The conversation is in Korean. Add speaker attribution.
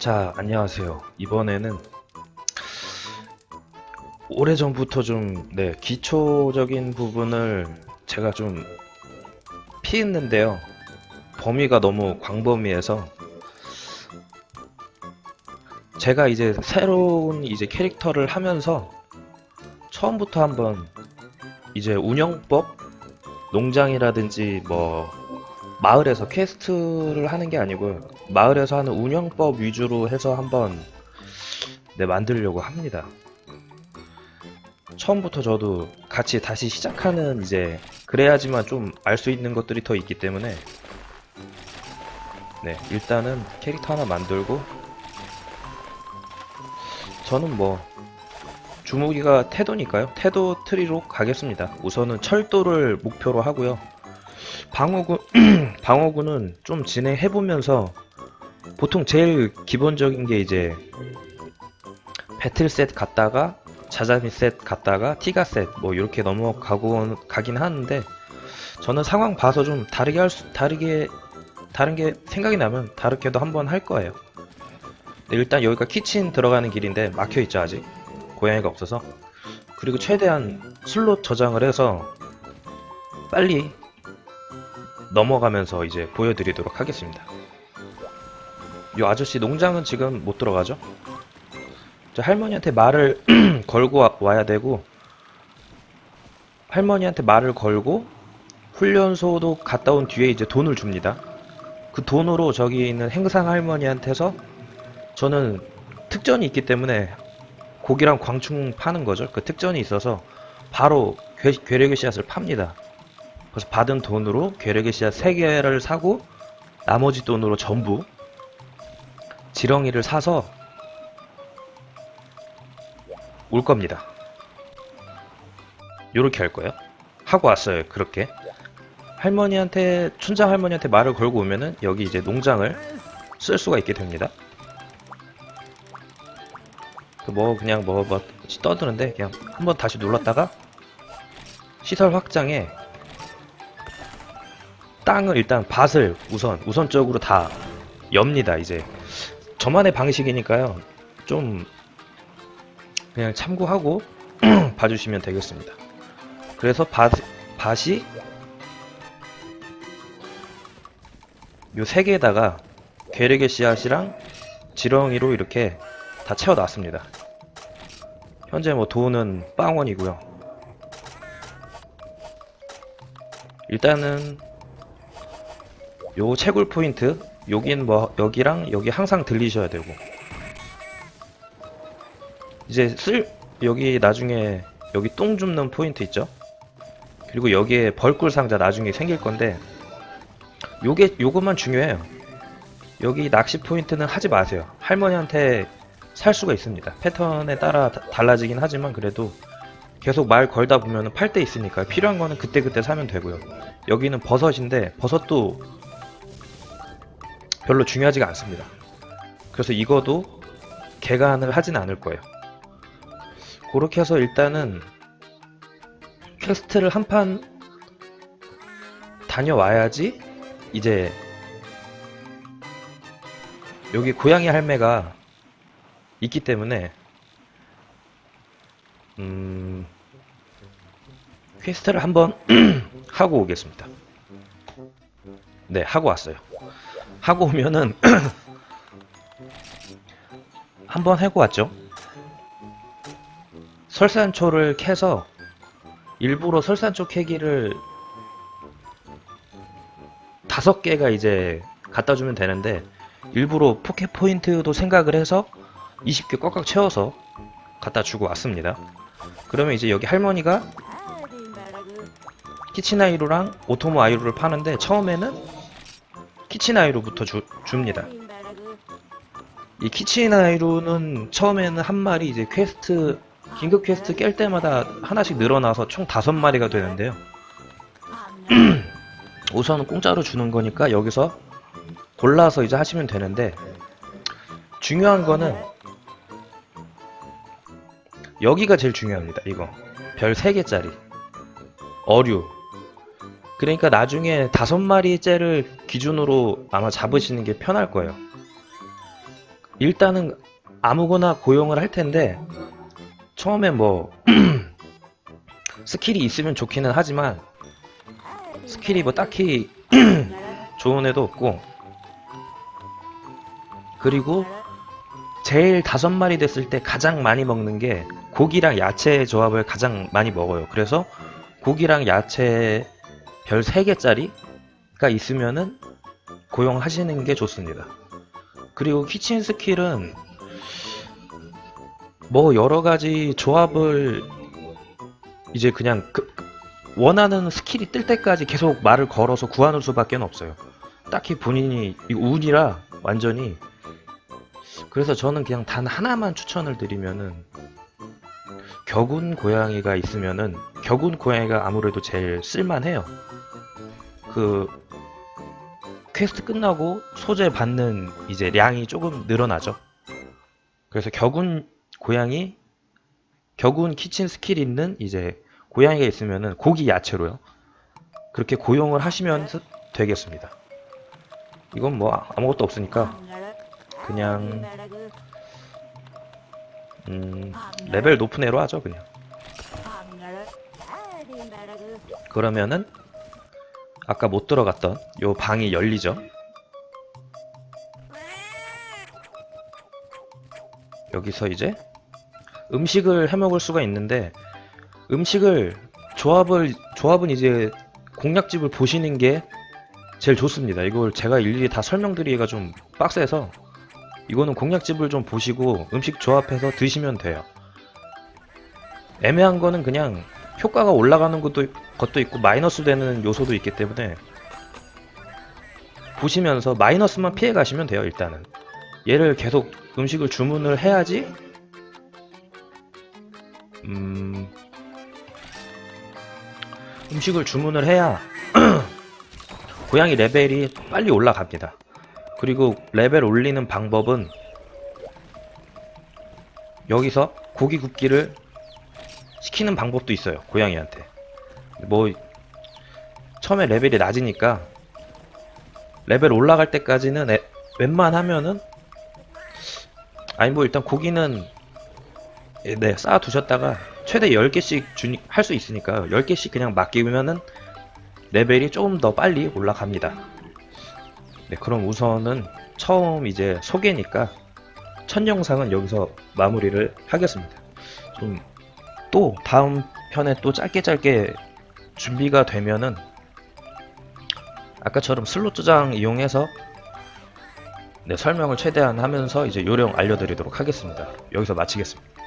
Speaker 1: 자, 안녕하세요. 이번에는 오래전부터 좀, 네, 기초적인 부분을 제가 좀 피했는데요. 범위가 너무 광범위해서 제가 이제 새로운 이제 캐릭터를 하면서 처음부터 한번 이제 운영법, 농장이라든지 뭐 마을에서 퀘스트를 하는 게 아니고요. 마을에서 하는 운영법 위주로 해서 한번 네, 만들려고 합니다. 처음부터 저도 같이 다시 시작하는 이제 그래야지만 좀 알 수 있는 것들이 더 있기 때문에 네, 일단은 캐릭터 하나 만들고 저는 뭐 주무기가 태도니까요. 태도 트리로 가겠습니다. 우선은 철도를 목표로 하고요. 방어구 방어구는 좀 진행해보면서 보통 제일 기본적인 게 이제 배틀셋 갔다가 자자미셋 갔다가 티가셋 뭐 이렇게 넘어가고 가긴 하는데 저는 상황 봐서 좀 다르게 할 수, 다르게 다른 게 생각이 나면 다르게도 한번 할 거예요. 일단 여기가 키친 들어가는 길인데 막혀 있죠 아직 고양이가 없어서 그리고 최대한 슬롯 저장을 해서 빨리 넘어가면서 이제 보여드리도록 하겠습니다. 이 아저씨 농장은 지금 못 들어가죠? 저 할머니한테 말을 걸고 와- 와야 되고 할머니한테 말을 걸고 훈련소도 갔다 온 뒤에 이제 돈을 줍니다. 그 돈으로 저기 있는 행상 할머니한테서 저는 특전이 있기 때문에 고기랑 광충 파는 거죠. 그 특전이 있어서 바로 괴, 괴력의 씨앗을 팝니다. 그래서 받은 돈으로 괴력의 씨앗 3개를 사고 나머지 돈으로 전부 지렁이를 사서 올 겁니다. 요렇게 할 거예요. 하고 왔어요. 그렇게. 할머니한테 춘장 할머니한테 말을 걸고 오면은 여기 이제 농장을 쓸 수가 있게 됩니다. 그뭐 그냥 뭐뭐 떠드는데 그냥 한번 다시 눌렀다가 시설 확장에 땅을 일단 밭을 우선 우선적으로 다 엽니다 이제 저만의 방식이니까요. 좀 그냥 참고하고 봐주시면 되겠습니다. 그래서 밭, 밭이 요 세 개에다가 괴력의 씨앗이랑 지렁이로 이렇게 다 채워놨습니다. 현재 뭐 돈은 빵원이고요. 일단은 요 채굴 포인트 여긴 뭐 여기랑 여기 항상 들리셔야 되고. 이제 쓸 여기 나중에 여기 똥 줍는 포인트 있죠? 그리고 여기에 벌꿀 상자 나중에 생길 건데 요게 요것만 중요해요. 여기 낚시 포인트는 하지 마세요. 할머니한테 살 수가 있습니다. 패턴에 따라 다- 달라지긴 하지만 그래도 계속 말 걸다 보면 팔 때 있으니까 필요한 거는 그때그때 사면 되고요. 여기는 버섯인데 버섯도 별로 중요하지가 않습니다. 그래서 이거도 개간을 하진 않을 거예요. 그렇게 해서 일단은 퀘스트를 한 판 다녀와야지 이제 여기 고양이 할매가 있기 때문에 음 퀘스트를 한번 하고 오겠습니다. 네, 하고 왔어요. 하고 오면은 한번 해고 왔죠. 설산초를 캐서 일부러 설산초 캐기를 다섯 개가 이제 갖다 주면 되는데 일부러 포켓 포인트도 생각을 해서 20개 꽉꽉 채워서 갖다 주고 왔습니다. 그러면 이제 여기 할머니가 키친 아이루랑 오토모 아이루를 파는데 처음에는 키친 아이루부터 주, 줍니다. 이 키친 아이루는 처음에는 한 마리 이제 퀘스트 긴급 퀘스트 깰 때마다 하나씩 늘어나서 총 다섯 마리가 되는데요. 우선은 공짜로 주는 거니까 여기서 골라서 이제 하시면 되는데 중요한 거는 여기가 제일 중요합니다. 이거 별 3개짜리 어류 그러니까 나중에 다섯 마리째를 기준으로 아마 잡으시는 게 편할 거예요. 일단은 아무거나 고용을 할 텐데 처음에 뭐 스킬이 있으면 좋기는 하지만 스킬이 뭐 딱히 좋은 애도 없고 그리고 제일 다섯 마리 됐을 때 가장 많이 먹는 게 고기랑 야채 조합을 가장 많이 먹어요. 그래서 고기랑 야채 별 3개짜리 가 있으면은 고용하시는 게 좋습니다. 그리고 키친 스킬은 뭐 여러 가지 조합을 이제 그냥 그- 원하는 스킬이 뜰 때까지 계속 말을 걸어서 구하는 수밖에 없어요. 딱히 본인이 운이라 완전히 그래서 저는 그냥 단 하나만 추천을 드리면은 격운 고양이가 있으면은 격운 고양이가 아무래도 제일 쓸만해요. 그 퀘스트 끝나고 소재 받는 이제 량이 조금 늘어나죠. 그래서 격운 고양이, 격운 키친 스킬 있는 이제 고양이가 있으면은 고기 야채로요. 그렇게 고용을 하시면 되겠습니다. 이건 뭐 아무것도 없으니까 그냥 음, 레벨 높은 애로 하죠 그냥. 그러면은 아까 못 들어갔던 요 방이 열리죠. 여기서 이제 음식을 해 먹을 수가 있는데 음식을 조합을 조합은 이제 공략집을 보시는 게 제일 좋습니다. 이걸 제가 일일이 다 설명드리기가 좀 빡세서 이거는 공략집을 좀 보시고 음식 조합해서 드시면 돼요. 애매한 거는 그냥 효과가 올라가는 것도, 것도 있고 마이너스 되는 요소도 있기 때문에 보시면서 마이너스만 피해 가시면 돼요 일단은. 얘를 계속 음식을 주문을 해야지 음 음식을 주문을 해야 고양이 레벨이 빨리 올라갑니다. 그리고 레벨 올리는 방법은 여기서 고기 굽기를 시키는 방법도 있어요 고양이한테. 뭐 처음에 레벨이 낮으니까 레벨 올라갈 때까지는 에- 웬만하면은 아니 뭐 일단 고기는 예, 네 쌓아 두셨다가 최대 10개씩 할 수 있으니까 10개씩 그냥 맡기면은 레벨이 조금 더 빨리 올라갑니다. 네 그럼 우선은 처음 이제 소개니까 첫 영상은 여기서 마무리를 하겠습니다. 좀 또 다음 편에 또 짧게 짧게 준비가 되면은 아까처럼 슬롯 저장 이용해서 네, 설명을 최대한 하면서 이제 요령 알려드리도록 하겠습니다. 여기서 마치겠습니다.